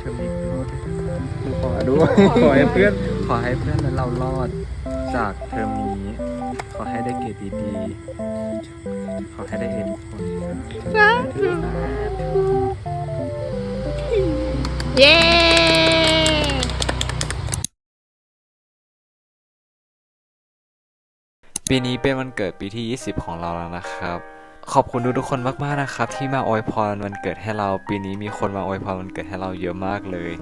เธอมีรอดขอด้วยขอให้เพื่อนขอให้เพื่อนและเรารอดจากเทอมนี้ ขอให้ได้เกรดดีๆ ขอให้ได้เอทุกคนเย้ปีนี้เป็นวันเกิดปีที่ 20 ของเราแล้วนะครับ ขอบคุณทุกๆคนมากๆนะครับ ที่มาอวยพรวันเกิดให้เราปีนี้มีคนมาอวยพรวันเกิดให้เราเยอะมากเลย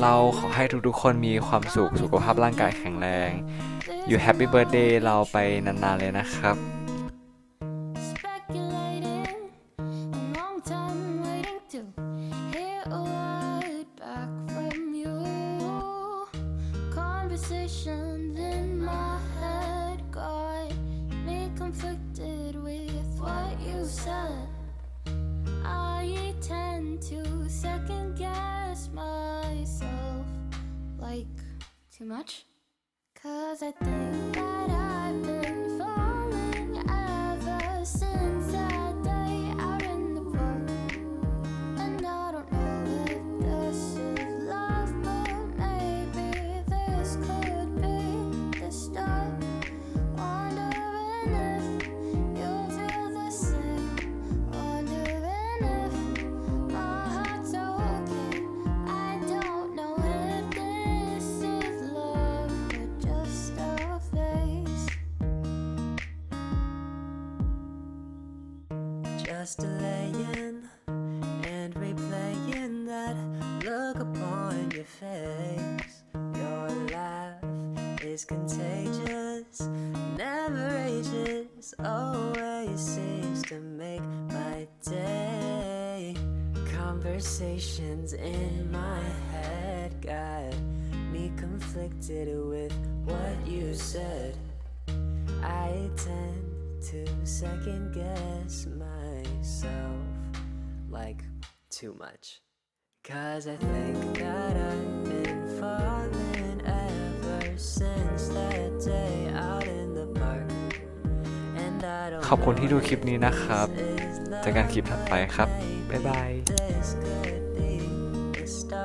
เราขอให้ทุกๆคนมีความสุขสุขภาพร่างกายแข็งแรง อยู่แฮปปี้เบิร์ดเดย์เราไปนานๆเลยนะครับ too much. Cause I think that Just delaying and replaying that look upon your face. Your laugh is contagious, never ages, always seems to make my day. Conversations in my head got me conflicted with what you said. I tend to second guess myself like too much. Cause I think that I've been falling ever since that day out in the park. And I don't ขอบคุณที่ดู know คลิปนี้นะครับ if this is เจอกันคลิปถัดไปครับ love, บ๊ายบาย This could be the start.